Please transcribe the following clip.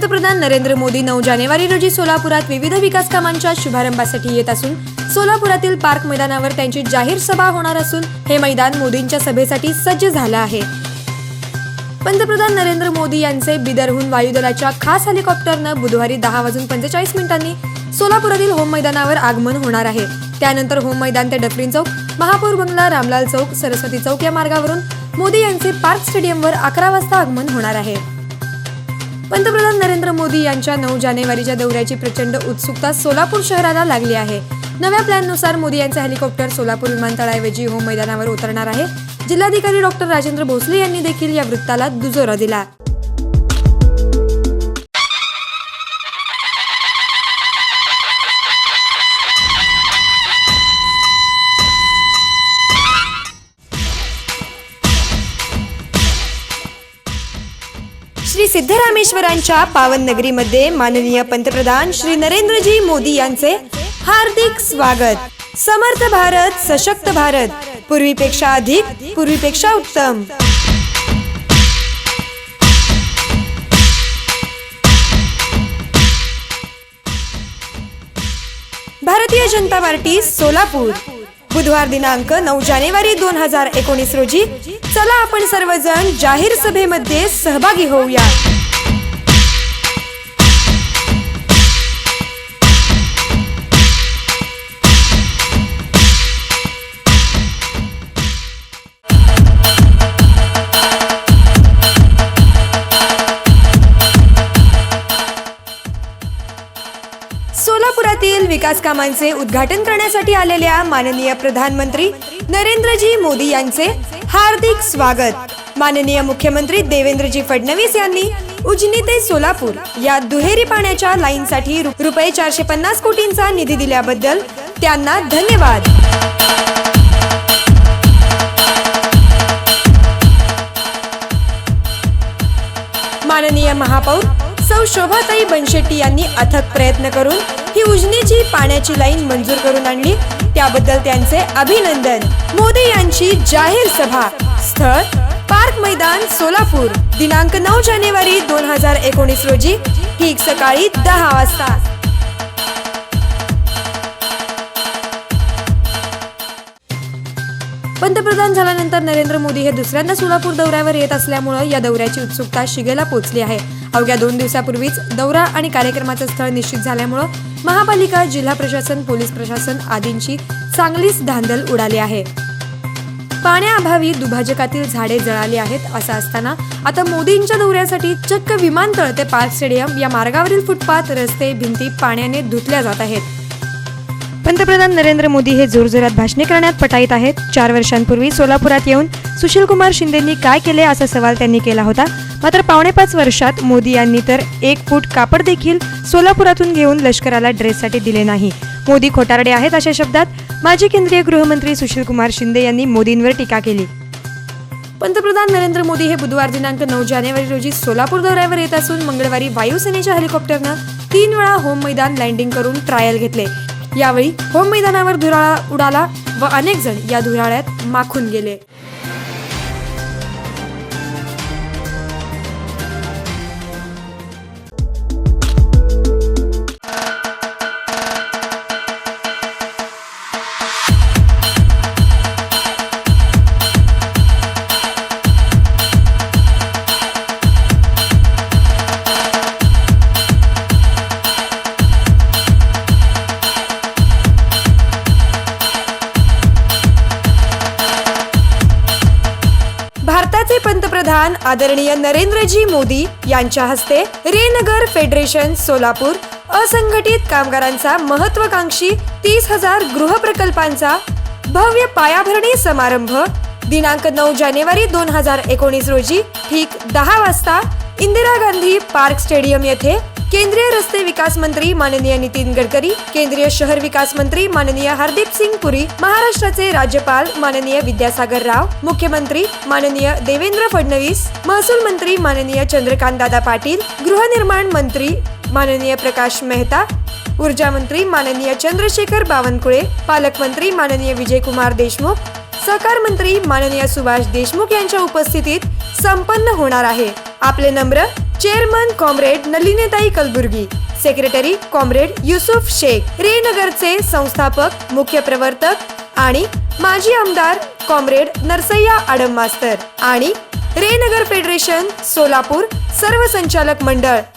पंतप्रधान नरेंद्र मोदी नऊ जानेवारी रोजी सोलापुरात विविध विकास कामांच्या शुभारंभासाठी येत असून सोलापुरातील पार्क मैदानावर त्यांची जाहीर सभा होणार असून हे मैदान मोदींच्या सभेसाठी सज्ज झालं आहे. पंतप्रधान नरेंद्र मोदी यांचे बिदरहून वायुदलाच्या खास हेलिकॉप्टरनं बुधवारी दहा वाजून पंचेचाळीस मिनिटांनी सोलापुरातील होम मैदानावर आगमन होणार आहे. त्यानंतर होम मैदान ते डफरीन चौक महापौर बंगला रामलाल चौक सरस्वती चौक या मार्गावरून मोदी यांचे पार्क स्टेडियमवर अकरा वाजता आगमन होणार आहे. पंतप्रधान नरेंद्र मोदी यांच्या नऊ जानेवारीच्या दौऱ्याची प्रचंड उत्सुकता सोलापूर शहराला लागली आहे. नव्या प्लॅननुसार मोदी यांचे हेलिकॉप्टर सोलापूर विमानतळाऐवजी होम मैदानावर उतरणार आहे. जिल्हाधिकारी डॉक्टर राजेंद्र भोसले यांनी देखील या वृत्ताला दुजोरा दिला. सिद्धरामेश्वरांच्या पावन नगरीमध्ये माननीय पंतप्रधान श्री नरेंद्रजी मोदी यांचे हार्दिक स्वागत. समर्थ भारत सशक्त भारत. पूर्वीपेक्षा अधिक पूर्वीपेक्षा उत्तम. भारतीय जनता पार्टी सोलापूर. बुधवार दिनांक नऊ जानेवारी दोन हजार एकोणीस रोजी. चला आपण सर्वजण जाहीर सभेमध्ये सहभागी होऊया. सोलापुरातील विकास कामांचे उद्घाटन करण्यासाठी आलेल्या माननीय प्रधानमंत्री नरेंद्रजी मोदी यांचे हार्दिक स्वागत. माननीय मुख्यमंत्री देवेंद्रजी फडणवीस यांनी उजनी ते सोलापूर या दुहेरी पाण्याच्या लाईनसाठी रुपये चारशे पन्नास कोटींचा निधी दिल्याबद्दल त्यांना धन्यवाद. माननीय महापौर सौ शोभाताई बनशेट्टी यांनी अथक प्रयत्न करून ही उजनीची पाण्याची लाईन मंजूर करून आणली. त्याबद्दल त्यांचे अभिनंदन. मोदी यांची जाहीर सभा. स्थळ पार्क मैदान सोलापूर. दिनांक नऊ जानेवारी दोन हजार एकोणीस रोजी. ठीक सकाळी दहा वाजता. पंतप्रधान झाल्यानंतर नरेंद्र मोदी हे दुसऱ्यांदा सोलापूर दौऱ्यावर येत असल्यामुळं या दौऱ्याची उत्सुकता शिगेला पोचली आहे. अवघ्या दोन दिवसापूर्वीच दौरा आणि कार्यक्रमाचं स्थळ निश्चित झाल्यामुळं महापालिका जिल्हा प्रशासन पोलीस प्रशासन आदींची चांगलीच धांदल उडाली आहे. पाण्याअभावी दुभाजकातील झाडे जळाली आहेत असं असताना आता मोदींच्या दौऱ्यासाठी चक्क विमानतळ ते पार्क स्टेडियम या मार्गावरील फुटपाथ रस्ते भिंती पाण्याने धुतल्या जात आहेत. पंतप्रधान नरेंद्र मोदी हे जोरजोरात भाषणे करण्यात पटाईत आहेत. चार वर्षांपूर्वी सोलापुरात येऊन सुशीलकुमार शिंदेंनी काय केले असा सवाल त्यांनी केला होता. मात्र पावणेपाच वर्षात मोदी यांनी तर एक फूट कापड देखील सोलापुरातून घेऊन लष्कराला ड्रेससाठी दिले नाही. मोदी खोटारडे आहेत अशा शब्दात माजी केंद्रीय गृहमंत्री सुशीलकुमार शिंदे यांनी मोदींवर टीका केली. पंतप्रधान नरेंद्र मोदी हे बुधवार दिनांक नऊ जानेवारी रोजी सोलापूर दौऱ्यावर येत असून मंगळवारी वायुसेनेच्या हेलिकॉप्टरनं तीन वेळा होम मैदान लँडिंग करून ट्रायल घेतले. यावेळी होम मैदानावर धुराळा उडाला व अनेक जण या धुराळ्यात माखून गेले. पंतप्रधान आदरणीय नरेंद्रजी मोदी यांच्या हस्ते रेनगर फेडरेशन सोलापूर असंघटित कामगारांचा महत्वाकांक्षी तीस हजार गृहप्रकल्पांचा भव्य पायाभरणी समारंभ. दिनांक नऊ जानेवारी दोन हजार एकोणीस रोजी ठीक दहा वाजता इंदिरा गांधी पार्क स्टेडियम येथे केंद्रीय रस्ते विकास मंत्री माननीय नितीन गडकरी केंद्रीय शहर विकास मंत्री माननीय हरदीप सिंग पुरी महाराष्ट्राचे राज्यपाल माननीय विद्यासागर राव मुख्यमंत्री माननीय देवेंद्र फडणवीस महसूल मंत्री माननीय चंद्रकांत दादा पाटील गृहनिर्माण मंत्री माननीय प्रकाश मेहता ऊर्जा मंत्री माननीय चंद्रशेखर बावनकुळे पालकमंत्री माननीय विजयकुमार देशमुख सहकार मंत्री माननीय सुभाष देशमुख यांच्या उपस्थितीत संपन्न होणार आहे. आपले नम्र chairman comrade Nalinetai Kalburgi secretary comrade Yusuf Shaikh रेनगरचे संस्थापक मुख्य प्रवर्तक आणि माजी आमदार कॉम्रेड नरसय्या आडम मास्तर आणि रेनगर फेडरेशन सोलापूर सर्व संचालक मंडळ.